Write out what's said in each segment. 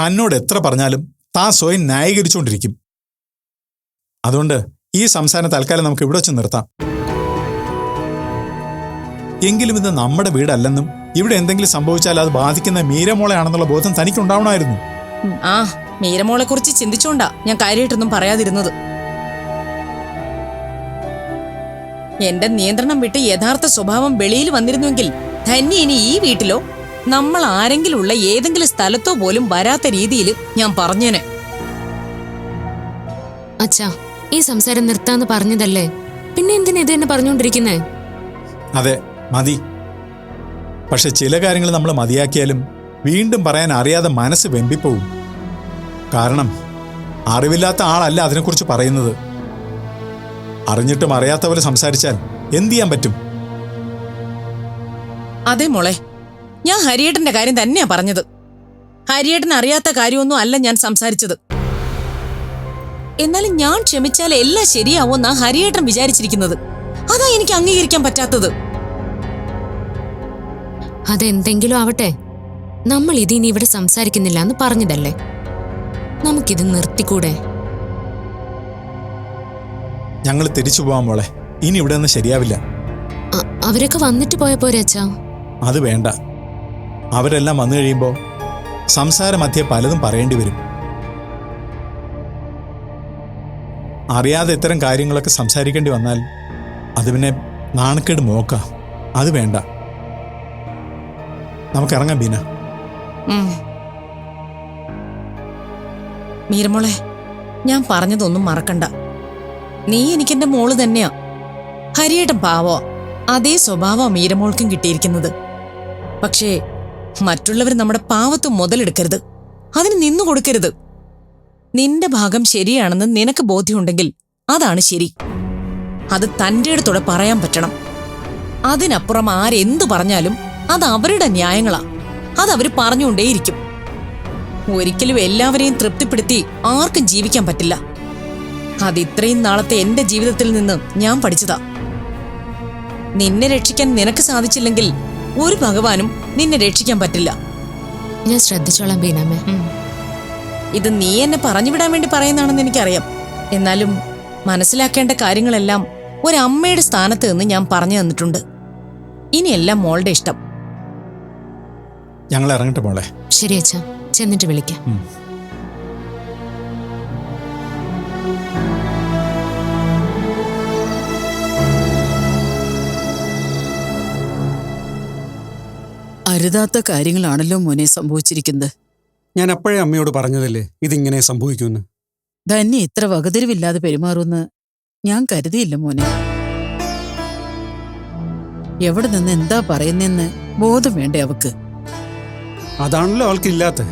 തന്നോട് എത്ര പറഞ്ഞാലും താൻ സ്വയം ന്യായീകരിച്ചുകൊണ്ടിരിക്കും. അതുകൊണ്ട് ഈ സംസാരം തൽക്കാലം നമുക്ക് ഇവിടെ വെച്ച് നിർത്താം. എങ്കിലും ഇത് നമ്മുടെ വീടല്ലെന്നും ഇവിടെ എന്തെങ്കിലും സംഭവിച്ചാൽ അത് ബാധിക്കുന്ന മീരമോളെയാണെന്നുള്ള ബോധം തനിക്ക് തനിക്കുണ്ടാവണമായിരുന്നു. ആ മീരമോളെ കുറിച്ച് ചിന്തിച്ചോണ്ടാ ഞാൻ കാര്യമായിട്ടൊന്നും പറയാതിരുന്നത്. എന്റെ നിയന്ത്രണം വിട്ട് യഥാർത്ഥ സ്വഭാവം വെളിയിൽ വന്നിരുന്നുവെങ്കിൽ ധന്യ ഇനി ഈ വീട്ടിലോ? നമ്മൾ ആരെങ്കിലും ഉള്ള ഏതെങ്കിലും സ്ഥലത്തോ പോലും വരാത്ത രീതിയിൽ ഞാൻ പറഞ്ഞേനെ. അച്ഛാ ഈ സംസാരം നിർത്താന്ന് പറഞ്ഞതല്ലേ? പിന്നെ എന്തിനാ ഇത് തന്നെ പറഞ്ഞുകൊണ്ടിരിക്കുന്നേ? അതെ മതി. പക്ഷെ ചില കാര്യങ്ങൾ നമ്മൾ മതിയാക്കിയാലും വീണ്ടും പറയാൻ അറിയാതെ മനസ്സ് വെമ്പിപ്പോവും. കാരണം അറിവില്ലാത്ത ആളല്ല അതിനെക്കുറിച്ച് പറയുന്നത്. അറിഞ്ഞിട്ടും അറിയാത്ത പോലെ സംസാരിച്ചാൽ എന്തു ചെയ്യാൻ പറ്റും? അതെ മോളെ ഞാൻ ഹരിയേട്ടന്റെ കാര്യം തന്നെയാ പറഞ്ഞത്. ഹരിയേട്ടൻ അറിയാത്ത കാര്യമൊന്നും അല്ല ഞാൻ സംസാരിച്ചത്. എന്നാലും ഞാൻ ക്ഷമിച്ചാൽ എല്ലാം ശരിയാവുമെന്നാ ഹരിയേട്ടൻ വിചാരിച്ചിരിക്കുന്നത്. അതാ എനിക്ക് അംഗീകരിക്കാൻ പറ്റാത്തത്. അതെന്തെങ്കിലും ആവട്ടെ. നമ്മൾ ഇതിനി ഇവിടെ സംസാരിക്കുന്നില്ല എന്ന് പറഞ്ഞതല്ലേ? നമുക്കിത് നിർത്തിക്കൂടെ? ഞങ്ങൾ തിരിച്ചു പോവാൻ പോളെ ഇനി ഇവിടെ ഒന്നും ശരിയാവില്ല. അ- അവരൊക്കെ വന്നിട്ട് പോയ പോരെ അച്ഛാ? അത് വേണ്ട. അവരെല്ലാം വന്നു കഴിയുമ്പോൾ സംസാര മധ്യേ പലതും പറയേണ്ടി വരും. അറിയാതെ ഇത്തരം കാര്യങ്ങളൊക്കെ സംസാരിക്കേണ്ടി വന്നാൽ അത് പിന്നെ നാണക്കേട് മോക്ക. അത് വേണ്ട. നമുക്ക് ഇറങ്ങാം ബീന. മീരമോളെ ഞാൻ പറഞ്ഞതൊന്നും മറക്കണ്ട. നീ എനിക്കെന്റെ മോൾ തന്നെയാ. ഹരിയേട്ടൻ പാവോ. അതേ സ്വഭാവം മീരമോൾക്കും കിട്ടിയിരിക്കുന്നത്. പക്ഷേ മറ്റുള്ളവർ നമ്മുടെ പാവത്വം മുതലെടുക്കരുത്. അതിന് നിന്നു കൊടുക്കരുത്. നിന്റെ ഭാഗം ശരിയാണെന്ന് നിനക്ക് ബോധ്യമുണ്ടെങ്കിൽ അതാണ് ശരി. അത് തന്റെ അടുത്തോടെ പറയാൻ പറ്റണം. അതിനപ്പുറം ആരെന്തു പറഞ്ഞാലും അത് അവരുടെ ന്യായങ്ങളാ. അത് അവർ പറഞ്ഞുകൊണ്ടേയിരിക്കും. ഒരിക്കലും എല്ലാവരെയും തൃപ്തിപ്പെടുത്തി ആർക്കും ജീവിക്കാൻ പറ്റില്ല. അത് ഇത്രയും നാളത്തെ എന്റെ ജീവിതത്തിൽ നിന്ന് ഞാൻ പഠിച്ചതാ. നിന്നെ രക്ഷിക്കാൻ നിനക്ക് സാധിച്ചില്ലെങ്കിൽ ഒരു ഭഗവാനും നിന്നെ രക്ഷിക്കാൻ പറ്റില്ല. ഞാൻ ശ്രദ്ധിച്ചോളാം ബീനാമ്മേ. ഇത് നീ എന്നെ പറഞ്ഞു വിടാൻ വേണ്ടി പറയുന്നതാണെന്ന് എനിക്കറിയാം. എന്നാലും മനസ്സിലാക്കേണ്ട കാര്യങ്ങളെല്ലാം ഒരമ്മയുടെ സ്ഥാനത്ത് നിന്ന് ഞാൻ പറഞ്ഞു തന്നിട്ടുണ്ട്. ഇനിയെല്ലാം മോളുടെ ഇഷ്ടം. ഞങ്ങൾ ഇറങ്ങട്ടെ മോളെ. ശരി അച്ഛാ ചെന്നിട്ട് വിളിക്കാം. ഉം. അരുതാത്ത കാര്യങ്ങളാണല്ലോ മോനെ സംഭവിച്ചിരിക്കുന്നത്. ഞാൻ അപ്പോഴേ അമ്മയോട് പറഞ്ഞതല്ലേ ഇതിങ്ങനെ സംഭവിക്കുമെന്ന്. ധന്യ ഇത്ര വകതിരിവില്ലാതെ പെരുമാറുമെന്ന് ഞാൻ കരുതിയില്ല മോനെ. എവിടെ നിന്ന് എന്താ പറയുന്നെന്ന് ബോധം വേണ്ടേ അവക്ക്. അതാണല്ലോ അവൾക്കില്ലാത്ത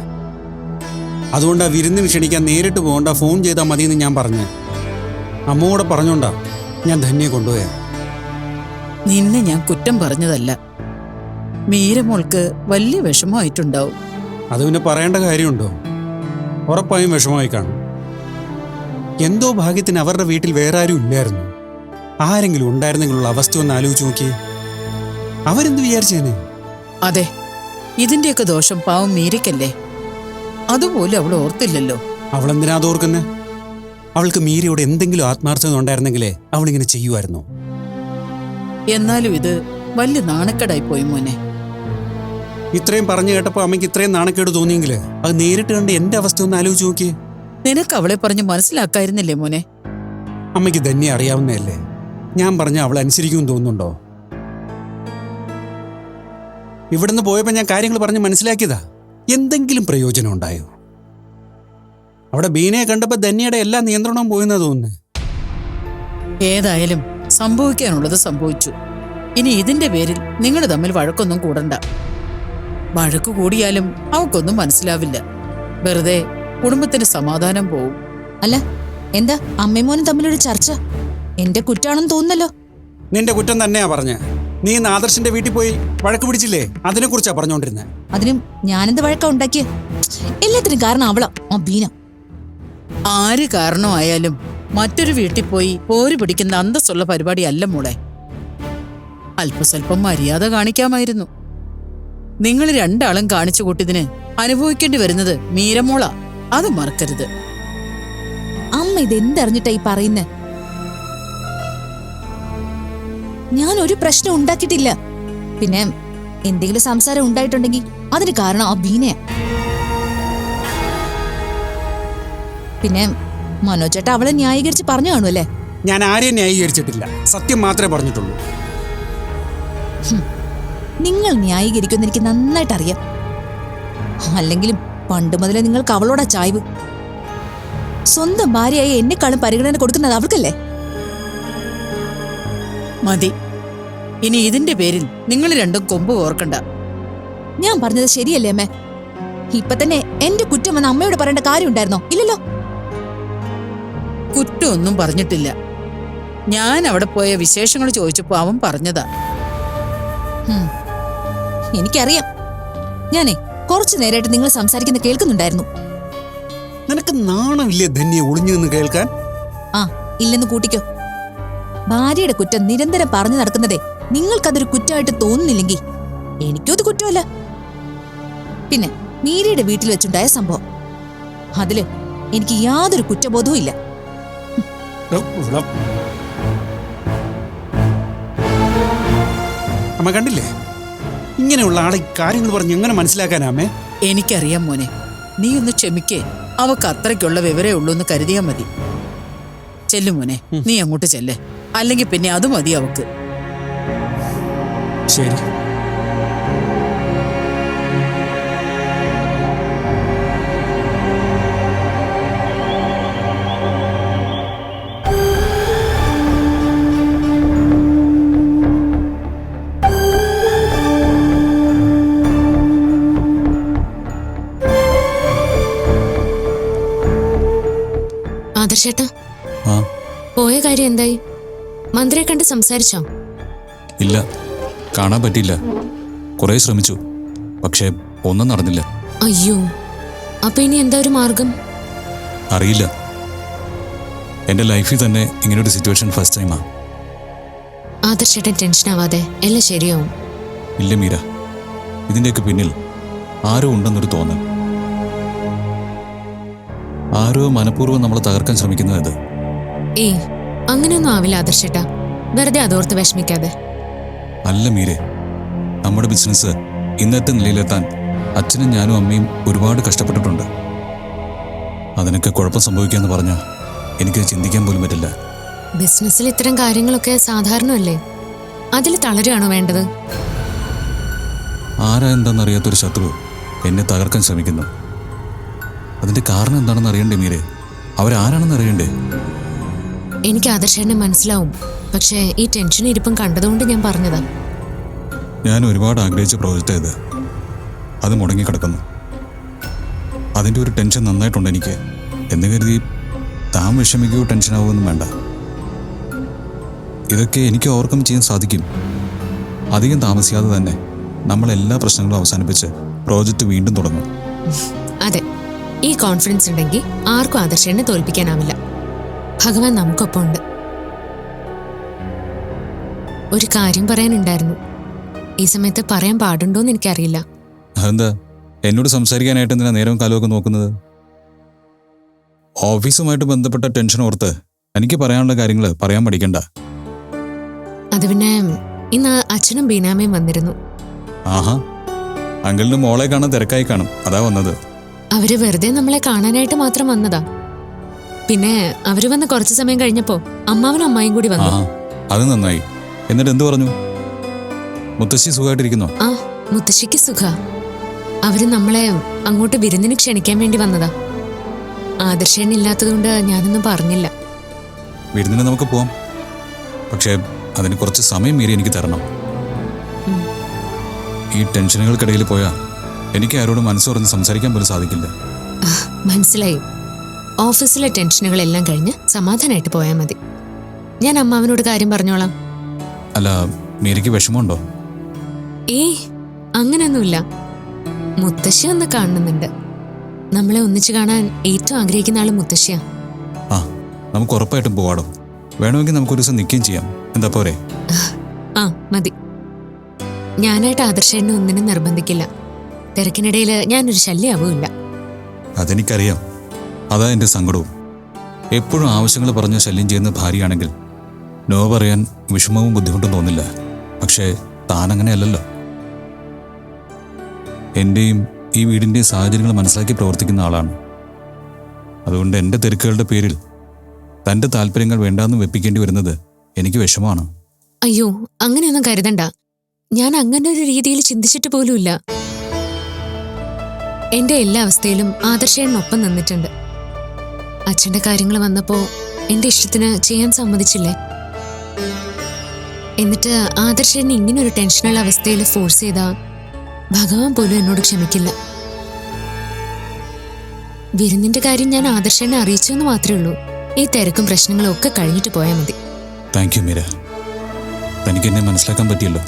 അതുകൊണ്ട് ആ വിരുന്നിന് ക്ഷണിക്കാൻ നേരിട്ട് പോകണ്ട ഫോൺ ചെയ്താൽ മതിയെന്ന് ഞാൻ പറഞ്ഞു. അമ്മയോടെ പറഞ്ഞോണ്ടാ ഞാൻ ധന്യെ കൊണ്ടുപോയാ. നിന്നെ ഞാൻ കുറ്റം പറഞ്ഞതല്ല. മീരമോൾക്ക് വലിയ വിഷമമായിട്ടുണ്ടാവും. അത് പിന്നെ പറയേണ്ട കാര്യമുണ്ടോ? ഉറപ്പായും വിഷമമായി കാണും. എന്തോ ഭാഗ്യത്തിന് അവരുടെ വീട്ടിൽ വേറെ ആരും ഇല്ലായിരുന്നു. ആരെങ്കിലും ഉണ്ടായിരുന്നെങ്കിലുള്ള അവസ്ഥ ഒന്ന് ആലോചിച്ച് നോക്കിയേ. അവരെന്ത് വിചാരിച്ചേനെ? അതെ ഇതിന്റെയൊക്കെ ദോഷം പാവം മീരയ്ക്കല്ലേ? അതുപോലും അവൾ ഓർത്തില്ലല്ലോ. അവളെന്തിനാ അതോർക്കുന്നേ അവൾക്ക് മീരയോട് എന്തെങ്കിലും ആത്മാർത്ഥത ഉണ്ടായിരുന്നെങ്കിലേ അവളിങ്ങനെ ചെയ്യുമായിരുന്നു? എന്നാലും ഇത് വലിയ നാണക്കേടായി പോയി മോനെ. ഇത്രയും പറഞ്ഞു കേട്ടപ്പോൾ അമ്മയ്ക്ക് ഇത്രയും നാണക്കേട് തോന്നിയെങ്കിൽ അത് നേരിട്ട് കണ്ട് എന്റെ അവസ്ഥ ഒന്ന് ആലോചിച്ച് നോക്കിയേ. നിനക്ക് അവളെ പറഞ്ഞ് മനസ്സിലാക്കായിരുന്നില്ലേ മോനെ? അമ്മയ്ക്ക് ധന്യ അറിയാവുന്നതല്ലേ? ഞാൻ പറഞ്ഞ അവൾ അനുസരിക്കുമെന്ന് തോന്നുന്നുണ്ടോ? ഇവിടുന്ന് പോയപ്പോൾ ഞാൻ കാര്യങ്ങൾ പറഞ്ഞ് മനസ്സിലാക്കിയതാ. എന്തെങ്കിലും പ്രയോജനം ഉണ്ടായോ? അവിടെ ബീനയെ കണ്ടപ്പോൾ ധന്യയുടെ എല്ലാ നിയന്ത്രണവും പോയെന്നാ തോന്നുന്നു. ഏതായാലും സംഭവിക്കാനുള്ളത് സംഭവിച്ചു. ഇനി ഇതിന്റെ പേരിൽ നിങ്ങൾ തമ്മിൽ വഴക്കൊന്നും കൂടണ്ട. വഴക്ക് കൂടിയാലും അവക്കൊന്നും മനസ്സിലാവില്ല. വെറുതെ കുടുംബത്തിന് സമാധാനം പോവും. അല്ല എന്താ അമ്മയും മോനും തമ്മിലൊരു ചർച്ച? എന്റെ കുറ്റാണെന്ന് തോന്നുന്നല്ലോ. നിന്റെ കുറ്റം തന്നെയാ പറഞ്ഞ. നീ ഇന്ന് ആദർശിന്റെ വീട്ടിൽ പോയി വഴക്ക് പിടിച്ചില്ലേ? അതിനെ കുറിച്ചാ പറഞ്ഞോണ്ടിരുന്നെ. അതിനും ഞാനെന്ത് വഴക്കാ ഉണ്ടാക്കിയ? എല്ലാത്തിനും കാരണം അവളാ ആ ബീന. ആര് കാരണമായാലും മറ്റൊരു വീട്ടിൽ പോയി പോര് പിടിക്കുന്ന അന്തസ്സുള്ള പരിപാടിയല്ല മോളെ. അല്പസ്വല്പം മര്യാദ കാണിക്കാമായിരുന്നു. നിങ്ങൾ രണ്ടാളും കാണിച്ചു കൂട്ടിയതിന് അനുഭവിക്കേണ്ടി വരുന്നത് മീരമോള. അത് മറക്കരുത്. അമ്മ ഇതെന്തറിഞ്ഞിട്ടാ ഈ പറയുന്നേ? ഞാൻ ഒരു പ്രശ്നം ഉണ്ടാക്കിയിട്ടില്ല. പിന്നെ എന്തെങ്കിലും സംസാരം ഉണ്ടായിട്ടുണ്ടെങ്കിൽ അതിന് കാരണം ആ ബീനയാ. പിന്നെ മനോജേട്ട അവളെ ന്യായീകരിച്ച് പറഞ്ഞു കാണുമല്ലേ? ഞാൻ ആരെയും ന്യായീകരിച്ചിട്ടില്ല. സത്യം മാത്രമേ പറഞ്ഞിട്ടുള്ളൂ. നിങ്ങൾ ന്യായീകരിക്കുമെന്ന് എനിക്ക് നന്നായിട്ട് അറിയാം അല്ലെങ്കിലും പണ്ട് മുതലേ നിങ്ങൾക്ക് അവളോടാ ചായ്വ്. സ്വന്തം ഭാര്യയായി എന്നെക്കാളും പരിഗണന കൊടുക്കുന്നത് അവൾക്കല്ലേ? മതി. ഇനി ഇതിന്റെ പേരിൽ നിങ്ങൾ രണ്ടും കൊമ്പ് ഓർക്കണ്ട ഞാൻ പറഞ്ഞത് ശരിയല്ലേ അമ്മേ? ഇപ്പൊ തന്നെ എന്റെ കുറ്റം വന്ന അമ്മയോട് പറയേണ്ട കാര്യം ഉണ്ടായിരുന്നോ ഇല്ലല്ലോ. കുറ്റമൊന്നും പറഞ്ഞിട്ടില്ല. ഞാൻ അവിടെ പോയ വിശേഷങ്ങൾ ചോദിച്ചപ്പോ അവൻ പറഞ്ഞതാ. എനിക്കറിയാം. ഞാനേ കുറച്ചു നേരമായിട്ട് നിങ്ങൾ സംസാരിക്കുന്ന കേൾക്കുന്നുണ്ടായിരുന്നു. നിനക്ക് നാണമില്ലേ ധന്യെ ഒളിഞ്ഞു നിന്ന് കേൾക്കാൻ? ആ ഇല്ലെന്ന് കൂട്ടിക്കോ. ഭാര്യയുടെ കുറ്റം നിരന്തരം പറഞ്ഞു നടക്കുന്നതേ നിങ്ങൾക്കതൊരു കുറ്റമായിട്ട് തോന്നുന്നില്ലെങ്കിൽ എനിക്കും അത് കുറ്റമല്ല. പിന്നെ മീരയുടെ വീട്ടിൽ വെച്ചുണ്ടായ സംഭവം. അതിൽ എനിക്ക് യാതൊരു കുറ്റബോധവും ഇല്ല. കണ്ടില്ലേ? ഇങ്ങനെയുള്ള ആളെ കാര്യങ്ങൾ പറഞ്ഞ് എങ്ങനെ മനസ്സിലാക്കാനാമേ? എനിക്കറിയാം മോനെ. നീ ഒന്ന് ക്ഷമിക്കേ. അവക്ക് അത്രയ്ക്കുള്ള വിവരേ ഉള്ളൂ എന്ന് കരുതിയാ മതി. ചെല്ലു മോനെ. നീ അങ്ങോട്ട് ചെല്ലേ. അല്ലെങ്കിൽ പിന്നെ അത് മതി അവക്ക്. ശരി. ആദർശേട്ടാ പോയ കാര്യം എന്തായി? മന്ത്രിയെ കണ്ട് സംസാരിച്ചോ? ഇല്ല. കാണാൻ പറ്റിയില്ല. കുറെ ശ്രമിച്ചു. പക്ഷേ ഒന്നും നടന്നില്ല. അയ്യോ. അപ്പൊ ഇനി എന്താ ഒരു മാർഗം? അറിയില്ല. എന്റെ ലൈഫിൽ തന്നെ ഇങ്ങനെ ഒരു സിറ്റുവേഷൻ ഫസ്റ്റ് ടൈമാ. ആദർശേട്ടൻ ടെൻഷൻ ആവാതെ. എല്ലാം ശരിയാവും. ഇല്ല മീര. ഇതിന്റെയൊക്കെ പിന്നിൽ ആരോ ഉണ്ടെന്നൊരു തോന്നൽ. ആരോ മനഃപൂർവം നമ്മളെ തകർക്കാൻ ശ്രമിക്കുന്നത് ഇത് ഏയ് അങ്ങനെയൊന്നും ആവില്ല ആദർശേട്ടാ. വെറുതെ അതോർത്ത് വിഷമിക്കാതെ. അല്ല മീരെ നമ്മുടെ ബിസിനസ് ഇന്നത്തെ നിലയിലെത്താൻ അച്ഛനും ഞാനും അമ്മയും ഒരുപാട് കഷ്ടപ്പെട്ടിട്ടുണ്ട്. അതിനൊക്കെ കുഴപ്പം സംഭവിക്കാന്ന് പറഞ്ഞ എനിക്ക് ചിന്തിക്കാൻ പോലും പറ്റില്ല. ബിസിനസ്സിൽ ഇത്തരം കാര്യങ്ങളൊക്കെ സാധാരണമല്ലേ? അതിൽ തളരുകയാണോ വേണ്ടത്? ആരാ എന്താണെന്നറിയാത്തൊരു ശത്രു എന്നെ തകർക്കാൻ ശ്രമിക്കുന്നു. അതിന്റെ കാരണം എന്താണെന്ന് അറിയണ്ടേ മീരെ? അവരാരാണെന്ന് അറിയണ്ടേ? എനിക്ക് ആദർശേട്ടനെ മനസ്സിലാവും. പക്ഷേ ഈ ടെൻഷൻ ഇരിപ്പം കണ്ടതുകൊണ്ട് ഞാൻ പറഞ്ഞതാ. ഞാൻ ഒരുപാട് ആഗ്രഹിച്ച പ്രോജക്റ്റ് ഇത്. അത് മുടങ്ങിക്കിടക്കുന്നു. അതിന്റെ ഒരു ടെൻഷൻ നന്നായിട്ടുണ്ട് എനിക്ക്. എന്ന് കരുതി താൻ വിഷമിക്കുകയോ ടെൻഷനാവുമെന്നും വേണ്ട. ഇതൊക്കെ എനിക്ക് ഓവർകം ചെയ്യാൻ സാധിക്കും. അധികം താമസിയാതെ തന്നെ നമ്മൾ എല്ലാ പ്രശ്നങ്ങളും അവസാനിപ്പിച്ച് പ്രോജക്റ്റ് വീണ്ടും തുടങ്ങും. അതെ. ഈ കോൺഫിഡൻസ് ഉണ്ടെങ്കിൽ ആർക്കും ആദർശനെ തോൽപ്പിക്കാനാവില്ല. ഭഗവാൻ നമുക്കൊപ്പം ഉണ്ട്. ഒരു കാര്യം പറയാനുണ്ടായിരുന്നു. ഈ സമയത്ത് പറയാൻ പാടുണ്ടോന്ന് എനിക്കറിയില്ല. അതെന്താ? എന്നോട് സംസാരിക്കാനായിട്ട് എന്തിനാ നേരം കാലമൊക്കെ നോക്കുന്നത്? ഓഫീസുമായിട്ട് ബന്ധപ്പെട്ട ടെൻഷൻ ഓർത്ത് എനിക്ക് പറയാനുള്ള കാര്യങ്ങൾ പറയാൻ പഠിക്കണ്ട അത് പിന്നെ ഇന്ന് അച്ഛനും ബീനാമയും വന്നിരുന്നു. ആഹാ. അങ്കിളിന് മോളെ കാണാൻ തിരക്കായി കാണും. അതാ വന്നത്. അവർ വെറുതെ നമ്മളെ കാണാനായിട്ട് മാത്രം വന്നതാ. പിന്നെ അവർ വന്ന് കുറച്ചു സമയം കഴിഞ്ഞപ്പോ അമ്മാവനും അമ്മായും കൂടി വന്നു. ആഹാ അത് നന്നായി. എന്നിട്ട് എന്തു പറഞ്ഞു? മുത്തശ്ശി സുഖമായിട്ടിരിക്കുന്നോ ആ മുത്തശ്ശിക്ക് സുഖ. അവർ നമ്മളെ അങ്ങോട്ട് വിരുന്നിന് ക്ഷണിക്കാൻ വേണ്ടി വന്നതാ. ആദർശേണ്ണ ഇല്ലാത്തതുകൊണ്ട് ഞാനൊന്നും പറഞ്ഞില്ല. വിരുന്നിന് നമുക്ക് പോവാം. പക്ഷേ അതിന് കുറച്ച് സമയം മീറി എനിക്ക് തരണം. ഈ ടെൻഷനുകൾക്കിടയിൽ പോയാൽ എനിക്ക് ആരോടും മനസ്സുറന്ന് സംസാരിക്കാൻ പോലും സാധിക്കില്ല. മനസ്സിലായി. ഓഫീസിലെ ടെൻഷനുകളെല്ലാം കഴിഞ്ഞ് സമാധാനമായിട്ട് പോയാൽ മതി. ഞാൻ അമ്മാവനോട് കാര്യം പറഞ്ഞോളാം. അല്ല മീരയ്ക്ക് വിഷമമുണ്ടോ? ഏ അങ്ങനൊന്നുമില്ല. മുത്തശ്ശി ഒന്ന് കാണുന്നുണ്ട്. നമ്മളെ ഒന്നിച്ചു കാണാൻ ഏറ്റവും ആഗ്രഹിക്കുന്ന ആൾ മുത്തശ്ശിയാ. ആ നമുക്ക് ഉറപ്പായിട്ടും പോവാടോ. വേണമെങ്കിൽ നമുക്ക് ഒരു ദിവസം നിൽക്കുകയും ചെയ്യാം. എന്താ പോരെ? ആ മതി. ഞാനായിട്ട് ആദർശേണ്ണ ഒന്നിനും നിർബന്ധിക്കില്ല. തിരക്കിനിടയിൽ ഞാനൊരു ശല്യമാവില്ല അതെനിക്കറിയാം. അതാ എന്റെ സങ്കടവും. എപ്പോഴും ആവശ്യങ്ങൾ പറഞ്ഞ് ശല്യം ചെയ്യുന്ന ഭാര്യയാണെങ്കിൽ നോ പറയാൻ വിഷമവും ബുദ്ധിമുട്ടും തോന്നില്ല. പക്ഷേ താൻ അങ്ങനെയല്ലല്ലോ എന്റെയും ഈ വീടിന്റെയും സാഹചര്യങ്ങൾ മനസ്സിലാക്കി പ്രവർത്തിക്കുന്ന ആളാണ്. അതുകൊണ്ട് എന്റെ തിരക്കുകളുടെ പേരിൽ തന്റെ താല്പര്യങ്ങൾ വേണ്ടാന്ന് വെപ്പിക്കേണ്ടി വരുന്നത് എനിക്ക് വിഷമാണ് അയ്യോ അങ്ങനെയൊന്നും കരുതണ്ട. ഞാൻ അങ്ങനെ ഒരു രീതിയിൽ ചിന്തിച്ചിട്ട് പോലുമില്ല. എന്റെ എല്ലാ അവസ്ഥയിലും ആദർശേണ്ണൊപ്പം നിന്നിട്ടുണ്ട്. അച്ഛന്റെ കാര്യങ്ങൾ വന്നപ്പോ എന്റെ ഇഷ്ടത്തിന് ചെയ്യാൻ സമ്മതിച്ചില്ലേ? എന്നിട്ട് ആദർശേണ്ണ ഇങ്ങനെ ഒരു ടെൻഷനുള്ള അവസ്ഥയിൽ ഫോഴ്സ് ചെയ്താ ഭഗവാൻ പോലും എന്നോട് ക്ഷമിക്കില്ല. വിരുന്നിന്റെ കാര്യം ഞാൻ ആദർശനെ അറിയിച്ചു എന്ന് മാത്രമേ ഉള്ളൂ. ഈ തിരക്കും പ്രശ്നങ്ങളും ഒക്കെ കഴിഞ്ഞിട്ട് പോയാൽ മതി. Thank you Meera. തനിക്ക് എന്നെ മനസ്സിലാക്കാൻ പറ്റിയല്ലോ.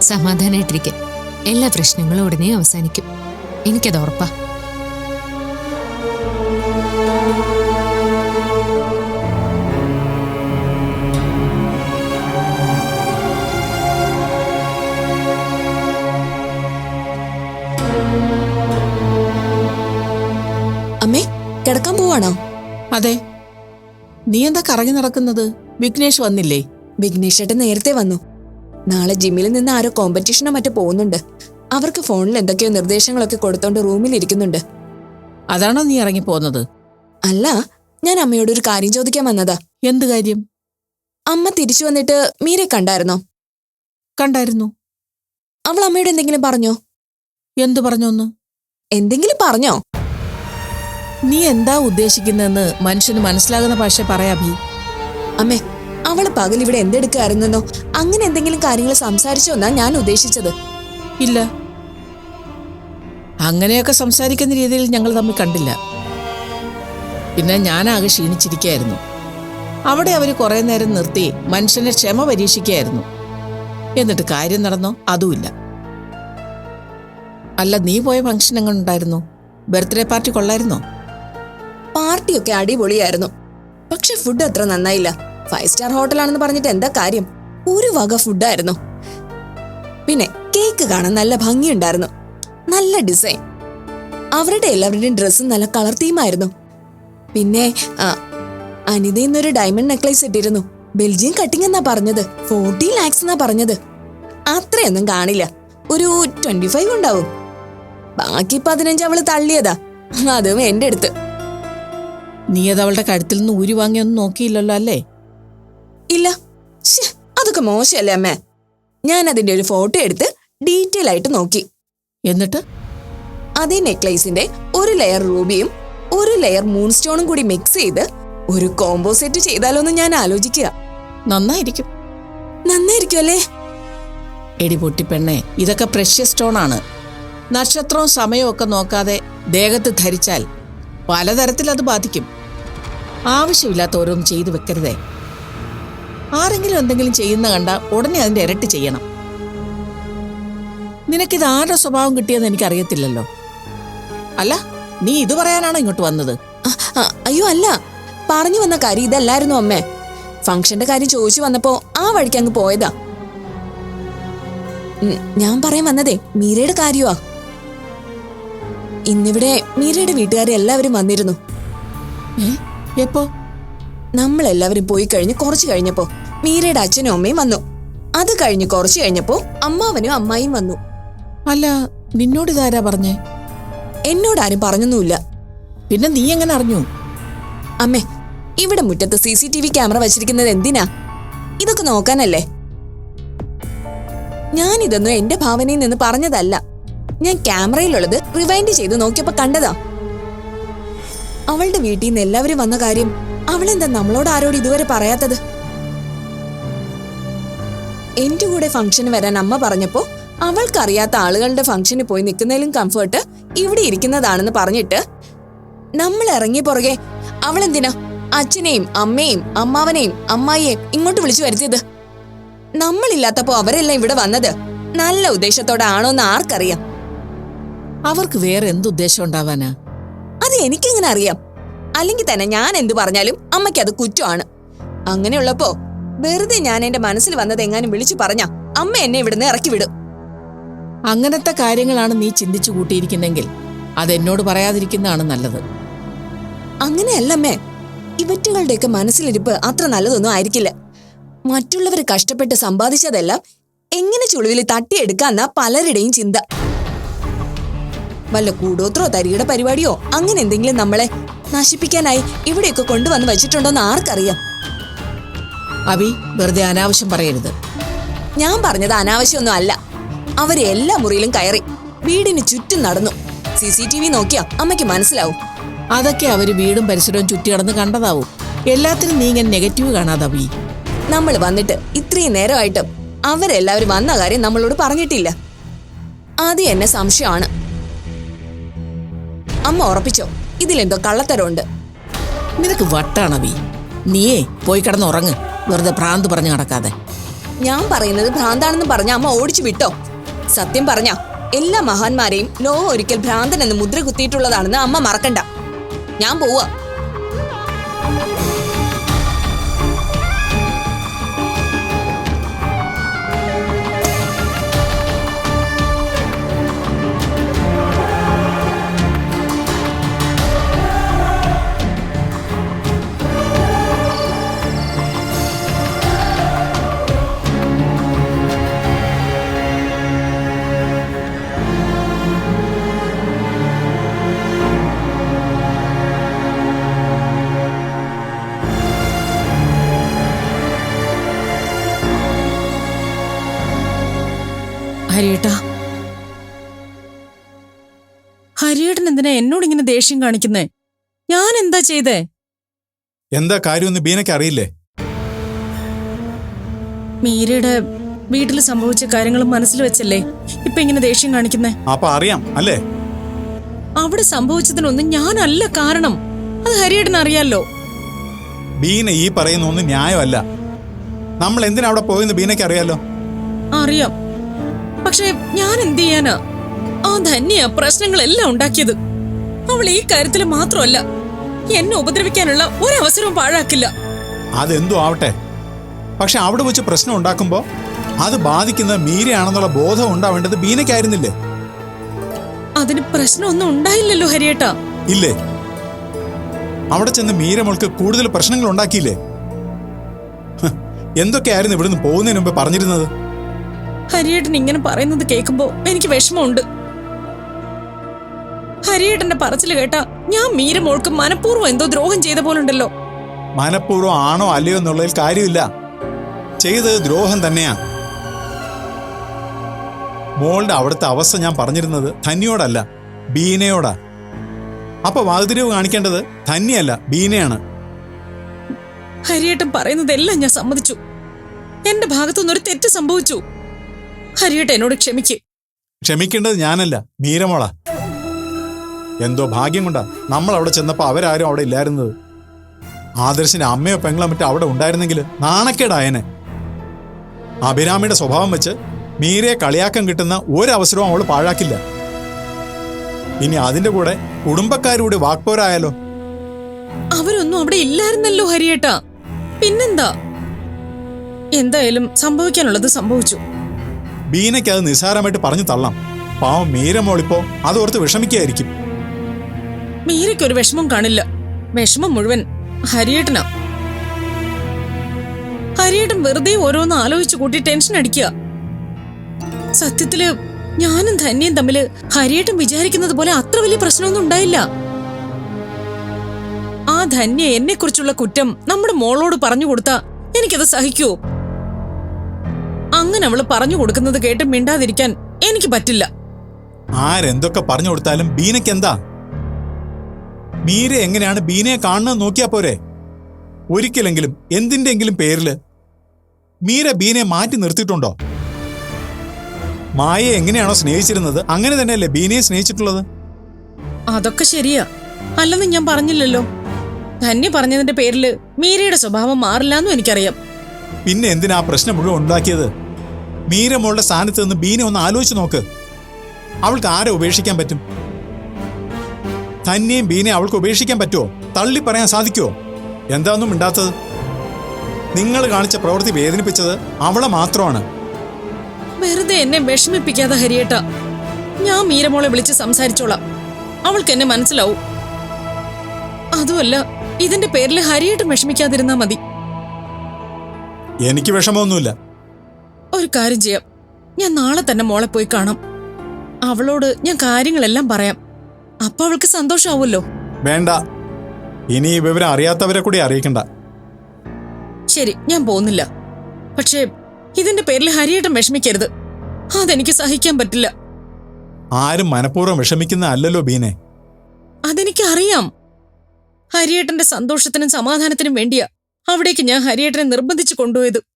സമാധാനായിട്ടിരിക്കെ. എല്ലാ പ്രശ്നങ്ങളും ഉടനെ അവസാനിക്കും. എനിക്കത് ഉറപ്പാ. അമ്മേ കിടക്കാൻ പോവാണോ? അതെ. നീ എന്താ കറങ്ങി നടക്കുന്നത്? വിഘ്നേഷ് വന്നില്ലേ? വിഘ്നേഷ് ഏട്ടൻ നേരത്തെ വന്നു. നാളെ ജിമ്മിൽ നിന്ന് ആരോ കോമ്പറ്റീഷനോ മറ്റോ പോകുന്നുണ്ട്. അവർക്ക് ഫോണിൽ എന്തൊക്കെയോ നിർദ്ദേശങ്ങളൊക്കെ കൊടുത്തോണ്ട് റൂമിൽ ഇരിക്കുന്നുണ്ട്. അതാണോ നീ ഇറങ്ങി പോകുന്നത് അല്ല ഞാൻ അമ്മയോട് ഒരു കാര്യം ചോദിക്കാൻ വന്നതാ. എന്ത് കാര്യം? അമ്മ തിരിച്ചു വന്നിട്ട് മീരെ കണ്ടായിരുന്നോ? കണ്ടായിരുന്നു. അവൾ അമ്മയോട് എന്തെങ്കിലും പറഞ്ഞോ? എന്തു പറഞ്ഞോന്ന് എന്തെങ്കിലും പറഞ്ഞോ? നീ എന്താ ഉദ്ദേശിക്കുന്നതെന്ന് മനുഷ്യന് മനസ്സിലാകുന്ന ഭാഷ പറയാഭി അമ്മേ അവൾ പകൽ ഇവിടെ എന്തെടുക്കായിരുന്നെന്നോ? അങ്ങനെ എന്തെങ്കിലും കാര്യങ്ങൾ സംസാരിച്ചോ എന്നാ ഞാൻ ഉദ്ദേശിച്ചത്. ഇല്ല. അങ്ങനെയൊക്കെ സംസാരിക്കുന്ന രീതിയിൽ ഞങ്ങൾ തമ്മിൽ കണ്ടില്ല. പിന്നെ ഞാനാകെ ക്ഷീണിച്ചിരിക്കുകയായിരുന്നു അവിടെ അവർ കുറേ നേരം നിർത്തി മനുഷ്യനെ ക്ഷമ പരീക്ഷിക്കുകയായിരുന്നു എന്നിട്ട് കാര്യം നടന്നോ? അതുമില്ല. അല്ല നീ പോയ ഫംഗ്ഷൻ എങ്ങനെ ഉണ്ടായിരുന്നു ബർത്ത്ഡേ പാർട്ടി കൊള്ളായിരുന്നോ? പാർട്ടിയൊക്കെ അടിപൊളിയായിരുന്നു. പക്ഷെ ഫുഡ് അത്ര നന്നായില്ല. ഫൈവ് സ്റ്റാർ ഹോട്ടലാണെന്ന് പറഞ്ഞിട്ട് എന്താ കാര്യം? ഒരു വക ഫുഡായിരുന്നു. പിന്നെ കേക്ക് കാണാൻ നല്ല ഭംഗിയുണ്ടായിരുന്നു. നല്ല ഡിസൈൻ അവരുടെ എല്ലാവരുടെയും ഡ്രസ്സും നല്ല കളർ തീമായിരുന്നു പിന്നെ അനിത ഇന്നൊരു ഡയമണ്ട് നെക്ലേസ് ഇട്ടിരുന്നു. ബെൽജിയം കട്ടിങ് എന്നാ പറഞ്ഞത്. ഫോർട്ടി ലാക്സ് എന്നാ പറഞ്ഞത്. അത്രയൊന്നും കാണില്ല. ഒരു ട്വന്റി ഫൈവ് ഉണ്ടാവും. ബാക്കി പതിനഞ്ച് അവൾ തള്ളിയതാ. അതും എന്റെ അടുത്ത്. നീ അത് അവളുടെ കഴുത്തിൽ നിന്ന് ഊരി വാങ്ങിയൊന്നും നോക്കിയില്ലല്ലോ അല്ലേ? ഇല്ല. അതൊക്കെ മോശമല്ലേ അമ്മേ? ഞാൻ അതിന്റെ ഒരു ഫോട്ടോ എടുത്ത് ഡീറ്റെയിൽ ആയിട്ട് നോക്കി. എന്നിട്ട്? അതേ നെക്ലേസിന്റെ ഒരു ലെയർ റൂബിയും ഒരു ലെയർ മൂൺ സ്റ്റോണും കൂടി മിക്സ് ചെയ്ത് ഒരു കോംബോ സെറ്റ് ചെയ്താലോ എന്ന് ഞാൻ ആലോചിക്കുക. നന്നായിരിക്കും. നന്നായിരിക്കും അല്ലേ? എടി പൊട്ടിപ്പെണ്ണെ ഇതൊക്കെ പ്രഷ്യസ് സ്റ്റോൺ ആണ്. നക്ഷത്രവും സമയവും ഒക്കെ നോക്കാതെ ദേഹത്ത് ധരിച്ചാൽ പലതരത്തിൽ അത് ബാധിക്കും. ആവശ്യമില്ലാത്ത ഓരോന്നും ചെയ്തു വെക്കരുതേ. ആരെങ്കിലും എന്തെങ്കിലും ചെയ്യുന്ന കണ്ട ഉടനെ അതിന്റെ ഇരട്ടി ചെയ്യണം. നിനക്കിത് ആരുടെ സ്വഭാവം കിട്ടിയെന്ന് എനിക്ക് എനിക്കറിയത്തില്ലല്ലോ. അല്ല നീ ഇത് പറയാനാണോ ഇങ്ങോട്ട് വന്നത്? അയ്യോ അല്ല. പറഞ്ഞു വന്ന കാര്യം ഇതല്ലായിരുന്നു അമ്മേ. ഫംഗ്ഷന്റെ കാര്യം ചോദിച്ചു വന്നപ്പോ ആ വഴിക്ക് അങ്ങ് പോയതാ. ഞാൻ പറയാൻ വന്നതേ മീരയുടെ കാര്യമാ ഇന്നിവിടെ മീരയുടെ വീട്ടുകാരെ എല്ലാവരും വന്നിരുന്നു. എപ്പോ? നമ്മളെല്ലാവരും പോയി കഴിഞ്ഞ് കുറച്ച് കഴിഞ്ഞപ്പോ മീരയുടെ അച്ഛനും അമ്മയും വന്നു. അത് കഴിഞ്ഞ് കുറച്ച് കഴിഞ്ഞപ്പോ അമ്മാവനും അമ്മായിയും വന്നു. അല്ല നിന്നോട് ഇതാരാ പറഞ്ഞേ? എന്നോട് ആരും പറഞ്ഞൊന്നുമില്ല. പിന്നെ നീ എങ്ങനെ അറിഞ്ഞു? അമ്മേ ഇവിടെ മുറ്റത്ത് C C T V camera വച്ചിരിക്കുന്നത് എന്തിനാ? ഇതൊക്കെ നോക്കാനല്ലേ? ഞാൻ ഇതൊന്നും എന്റെ ഭാവനയിൽ നിന്ന് പറഞ്ഞതല്ല. ഞാൻ ക്യാമറയിലുള്ളത് റിവൈൻഡ് ചെയ്ത് നോക്കിയപ്പോ കണ്ടതാ. അവളുടെ വീട്ടിൽ നിന്ന് എല്ലാവരും വന്ന കാര്യം അവളെന്താ നമ്മളോട് ആരോട് ഇതുവരെ പറയാത്തത്? എന്റെ കൂടെ ഫംഗ്ഷന് വരാൻ അമ്മ പറഞ്ഞപ്പോ അവൾക്കറിയാത്ത ആളുകളുടെ ഫംഗ്ഷന് പോയി നിൽക്കുന്നതിലും കംഫർട്ട് ഇവിടെ ഇരിക്കുന്നതാണെന്ന് പറഞ്ഞിട്ട് നമ്മൾ ഇറങ്ങി പുറകെ അവളെന്തിനാ? അച്ഛനെയും അമ്മയും അമ്മാവനെയും അമ്മായിയെയും ഇങ്ങോട്ട് വിളിച്ചു വരുത്തിയത്? നമ്മളില്ലാത്തപ്പോ അവരെല്ലാം ഇവിടെ വന്നത്? നല്ല ഉദ്ദേശത്തോടെ ആണോന്ന് ആർക്കറിയാം? അവർക്ക് വേറെ എന്ത് ഉദ്ദേശം ഉണ്ടാവാനാ? അത് എനിക്കിങ്ങനെ അറിയാം? അല്ലെങ്കിൽ തന്നെ ഞാൻ എന്തു പറഞ്ഞാലും അമ്മയ്ക്ക് അത് കുറ്റമാണ്. അങ്ങനെയുള്ളപ്പോ വെറുതെ ഞാൻ എന്റെ മനസ്സിൽ വന്നത് എങ്ങാനും വിളിച്ചു പറഞ്ഞ അമ്മ എന്നെ ഇവിടുന്ന് ഇറക്കി വിടും അങ്ങനത്തെ കാര്യങ്ങളാണ് നീ ചിന്തിച്ചു കൂട്ടിയിരിക്കുന്നെങ്കിൽ അതെന്നോട് പറയാതിരിക്കുന്നതാണ് നല്ലത്. അങ്ങനെയല്ലമ്മേ ഇവറ്റുകളുടെയൊക്കെ മനസ്സിലിരിപ്പ് അത്ര നല്ലതൊന്നും ആയിരിക്കില്ല. മറ്റുള്ളവർ കഷ്ടപ്പെട്ട് സമ്പാദിച്ചതെല്ലാം എങ്ങനെ ചുളിവിൽ തട്ടിയെടുക്കാന്നാ പലരുടെയും ചിന്ത. വല്ല കൂടോത്രോ തരിയുടെ പരിപാടിയോ അങ്ങനെ എന്തെങ്കിലും നമ്മളെ നശിപ്പിക്കാനായി ഇവിടെയൊക്കെ കൊണ്ടുവന്ന് വെച്ചിട്ടുണ്ടോന്ന് ആർക്കറിയാം? അവി വെറുതെ അനാവശ്യം പറയരുത്. ഞാൻ പറഞ്ഞത് അനാവശ്യമൊന്നും അല്ല. അവർ എല്ലാ മുറിയിലും കയറി. വീടിന് ചുറ്റും നടന്നു. സി സി ടി വി നോക്കിയാ അമ്മയ്ക്ക് മനസ്സിലാവും. അതൊക്കെ അവർ വീടും പരിസരവും ചുറ്റി കടന്ന് കണ്ടതാവും. എല്ലാത്തിനും നീ ഇങ്ങനെ നെഗറ്റീവ് കാണാതെ നമ്മൾ വന്നിട്ട് ഇത്രയും നേരമായിട്ടും അവരെല്ലാവരും വന്ന കാര്യം നമ്മളോട് പറഞ്ഞിട്ടില്ല. ആദ്യം എന്നെ സംശയമാണ്. അമ്മ ഉറപ്പിച്ചോ? ഇതിലെന്തോ കള്ളത്തരമുണ്ട്. നിനക്ക് വട്ടാണ് അബി നീയേ പോയി കിടന്ന് ഉറങ്ങ്. വെറുതെ ഭ്രാന്ത് പറഞ്ഞു നടക്കാതെ. ഞാൻ പറയുന്നത് ഭ്രാന്താണെന്ന് പറഞ്ഞ അമ്മ ഓടിച്ചു വിട്ടോ? സത്യം പറഞ്ഞ എല്ലാ മഹാന്മാരെയും ലോകം ഒരിക്കൽ ഭ്രാന്തൻ എന്ന് മുദ്ര കുത്തിയിട്ടുള്ളതാണെന്ന് അമ്മ മറക്കണ്ട. ഞാൻ പോവാ. ഹരിയേട്ടാ. ഹരിയേട്ടൻ എന്തിനാ എന്നോട് ഇങ്ങനെ ദേഷ്യം കാണിക്കുന്നേ? ഞാൻ എന്താ ചെയ്തേ? എന്താ കാര്യമൊന്ന് ബീനയ്ക്ക് അറിയില്ലേ? മീരയുടെ വീട്ടിൽ സംഭവിച്ച കാര്യങ്ങൾ മനസ്സിൽ വെച്ചല്ലേ? ഇപ്പൊ ഇങ്ങനെ ദേഷ്യം കാണിക്കുന്നേ? അപ്പൊ അറിയാം അല്ലേ? അവിടെ സംഭവിച്ചതിനൊന്നും ഞാനല്ല കാരണം. അത് ഹരിയേട്ടൻ അറിയാലോ. ബീന ഈ പറയുന്ന ഒന്നും ന്യായമല്ല. നമ്മൾ എന്തിനാ അവിടെ പോയെന്ന് ബീനയ്ക്ക് അറിയാലോ? അറിയാം. പക്ഷെ ഞാൻ എന്ത് ചെയ്യാനാ? ആ ധന്യ പ്രശ്നങ്ങളെല്ലാം ഉണ്ടാക്കിയത്. അവൾ ഈ കാര്യത്തിൽ മാത്രമല്ല എന്നെ ഉപദ്രവിക്കാനുള്ള ഒരവസരവും പാഴാക്കില്ല. അതെന്തോ ആവട്ടെ. പക്ഷെ അവിടെ വെച്ച് പ്രശ്നം ഉണ്ടാക്കുമ്പോൾ അത് ബാധിക്കുന്ന മീരയാണെന്നുള്ള ബോധം ഉണ്ടാവേണ്ടത് ബീനയ്ക്കായിരുന്നില്ലേ? അതിന് പ്രശ്നമൊന്നും ഉണ്ടായില്ലല്ലോ ഹരിയേട്ടാ. ഇല്ലേ? അവിടെ ചെന്ന് മീരമോൾക്ക് കൂടുതൽ പ്രശ്നങ്ങൾ ഉണ്ടാക്കിയില്ലേ? എന്തൊക്കെയായിരുന്നു ഇവിടുന്ന് പോകുന്നതിന് മുമ്പ് പറഞ്ഞിരുന്നത്? ഹരിയേട്ടൻ ഇങ്ങനെ പറയുന്നത് കേൾക്കുമ്പോ എനിക്ക് വിഷമമുണ്ട്. ഹരിയേട്ടന്റെ പറച്ചിൽ കേട്ട ഞാൻ മീരമോൾക്ക് മനഃപൂർവം എന്തോ ദ്രോഹം ചെയ്ത പോലുണ്ടല്ലോ. മനഃപൂർവം ആണോ അല്ലയോ എന്നുള്ളതിൽ കാര്യമില്ല. ചെയ്തത് ദ്രോഹം തന്നെയാ. മോളുടെ അവിടുത്തെ അവസ്ഥ ഞാൻ പറഞ്ഞിരുന്നത് ധന്യോടല്ല ബീനയോടാ. അപ്പൊ വാതിരിവ് കാണിക്കേണ്ടത് ധന്യല്ല ബീനയാണ്. ഹരിയേട്ടൻ പറയുന്നതെല്ലാം ഞാൻ സമ്മതിച്ചു. എന്റെ ഭാഗത്തുനിന്ന് ഒരു തെറ്റ് സംഭവിച്ചു. ഹരിയേട്ടൻ എന്നോട് ക്ഷമിക്ക്. ക്ഷമിക്കേണ്ടത് ഞാനല്ല മീരമോള എന്തോ ഭാഗ്യം കൊണ്ടാ നമ്മൾ അവിടെ ചെന്നപ്പോ അവരാരും അവിടെ ഇല്ലായിരുന്നത്. ആദർശിന്റെ അമ്മയോ പെങ്ങളോ മറ്റോ അവിടെ ഉണ്ടായിരുന്നെങ്കിൽ നാണക്കേടായനെ അഭിരാമിയുടെ സ്വഭാവം വെച്ച് മീരയെ കളിയാക്കാൻ കിട്ടുന്ന ഒരവസരവും അവൾ പാഴാക്കില്ല. ഇനി അതിന്റെ കൂടെ കുടുംബക്കാരുടെ വാക്പോരായാലോ? അവരൊന്നും അവിടെ ഇല്ലായിരുന്നല്ലോ ഹരിയേട്ടാ. പിന്നെന്താ? എന്തായാലും സംഭവിക്കാനുള്ളത് സംഭവിച്ചു. ബീനയ്ക്ക് അത് നിസ്സാരമായിട്ട് പറഞ്ഞു തള്ളാം. പാവം മീരമോളിപ്പോ അതോർത്ത് വിഷമിക്കായിരിക്കും മീരയ്ക്കൊരു വിഷമം കാണില്ല. വിഷമം മുഴുവൻ ഹരിയേട്ടനാ. ഹരിയേട്ടൻ വെറുതെ ഓരോന്ന് ആലോചിച്ചു കൂട്ടി ടെൻഷൻ അടിക്കുക. സത്യത്തിൽ ഞാനും ധന്യയും തമ്മിൽ ഹരിയേട്ടൻ വിചാരിക്കുന്നത് പോലെ അത്ര വലിയ പ്രശ്നമൊന്നും ഉണ്ടായില്ല. ആ ധന്യ എന്നെ കുറിച്ചുള്ള കുറ്റം നമ്മുടെ മോളോട് പറഞ്ഞു കൊടുത്താ എനിക്കത് സഹിക്കുവോ? അങ്ങനെ അവൾ പറഞ്ഞു കൊടുക്കുന്നത് കേട്ട് മിണ്ടാതിരിക്കാൻ എനിക്ക് പറ്റില്ല. ആരെന്തൊക്കെ പറഞ്ഞു കൊടുത്താലും ബീനയ്ക്ക് എന്താ? മീര എങ്ങനെയാണ് ബീനയെ കാണുന്നത് നോക്കിയാ പോരെ. ഒരിക്കലെങ്കിലും എന്തിന്റെങ്കിലും പേരിൽ മീര ബീനയെ മാറ്റി നിർത്തിയിട്ടുണ്ടോ? മായയെ എങ്ങനെയാണോ സ്നേഹിച്ചിരുന്നത് അങ്ങനെ തന്നെയല്ലേ ബീനയെ സ്നേഹിച്ചിട്ടുള്ളത്? അതൊക്കെ ശരിയാ. അല്ലെന്ന് ഞാൻ പറഞ്ഞില്ലല്ലോ. ധന്യ പറഞ്ഞതിന്റെ പേരിൽ മീരയുടെ സ്വഭാവം മാറില്ലെന്നും എനിക്കറിയാം. പിന്നെ എന്തിനാ പ്രശ്നം മുഴുവൻ ഉണ്ടാക്കിയത്? മീര മോളുടെ സ്ഥാനത്ത് നിന്ന് ബീനെ ഒന്ന് ആലോചിച്ച് നോക്ക്. അവൾക്ക് ആരെ ഉപേക്ഷിക്കാൻ പറ്റും? തന്നെയും ബീനെ അവൾക്ക് ഉപേക്ഷിക്കാൻ പറ്റുമോ തള്ളി പറയാൻ സാധിക്കുമോ എന്താന്നും മിണ്ടാത്തത്. നിങ്ങൾ കാണിച്ച പ്രവൃത്തി വേദനിപ്പിച്ചത് അവളെ മാത്രമാണ്. വെറുതെ എന്നെ വിഷമിപ്പിക്കാതെ ഹരിയേട്ട. ഞാൻ മീരമോളെ വിളിച്ച് സംസാരിച്ചോളാം. അവൾക്ക് എന്നെ മനസ്സിലാവും. അതുമല്ല ഇതിന്റെ പേരിൽ ഹരിയേട്ട് വിഷമിക്കാതിരുന്നാ മതി. എനിക്ക് വിഷമമൊന്നുമില്ല. ഒരു കാര്യം ചെയ്യാം. ഞാൻ നാളെ തന്നെ മോളെ പോയി കാണാം. അവളോട് ഞാൻ കാര്യങ്ങളെല്ലാം പറയാം. അപ്പൊ അവൾക്ക് സന്തോഷാവുമല്ലോ? വേണ്ട. ഇനി ഈ വിവരം അറിയാത്തവരെ കൂടി അറിയിക്കണ്ട. ശരി ഞാൻ പോകുന്നില്ല. പക്ഷേ ഇതിന്റെ പേരിൽ ഹരിയേട്ടം വിഷമിക്കരുത്. അതെനിക്ക് സഹിക്കാൻ പറ്റില്ല. ആരും മനഃപൂർവം വിഷമിക്കുന്ന അല്ലല്ലോ ബീനെ. അതെനിക്ക് അറിയാം. ഹരിയേട്ടന്റെ സന്തോഷത്തിനും സമാധാനത്തിനും വേണ്ടിയാ അവിടേക്ക് ഞാൻ ഹരിയേട്ടനെ നിർബന്ധിച്ചു കൊണ്ടുപോയത്.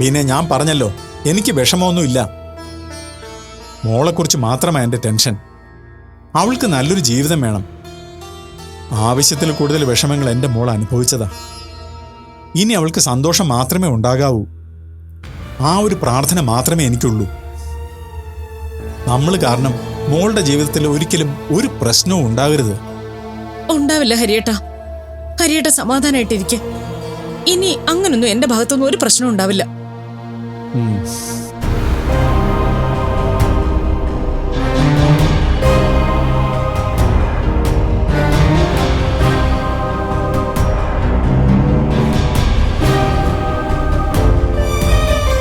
ബീനെ ഞാൻ പറഞ്ഞല്ലോ. എനിക്ക് വിഷമമൊന്നുമില്ല. മോളെക്കുറിച്ച് മാത്രമാണ് എന്റെ ടെൻഷൻ. അവൾക്ക് നല്ലൊരു ജീവിതം വേണം. ആവശ്യത്തിൽ കൂടുതൽ വിഷമങ്ങൾ എന്റെ മോൾ അനുഭവിച്ചതാ. ഇനി അവൾക്ക് സന്തോഷം മാത്രമേ ഉണ്ടാകാവൂ. ആ ഒരു പ്രാർത്ഥന മാത്രമേ എനിക്കുള്ളൂ. നമ്മൾ കാരണം മോളുടെ ജീവിതത്തിൽ ഒരിക്കലും ഒരു പ്രശ്നവും ഉണ്ടാകരുത്. ഉണ്ടാവില്ല ഹരിയേട്ട. ഹരിയേട്ട സമാധാനായിട്ടിരിക്കെ. ഇനി അങ്ങനൊന്നും എന്റെ ഭാഗത്തൊന്നും ഒരു പ്രശ്നവും ഉണ്ടാവില്ല. 嗯。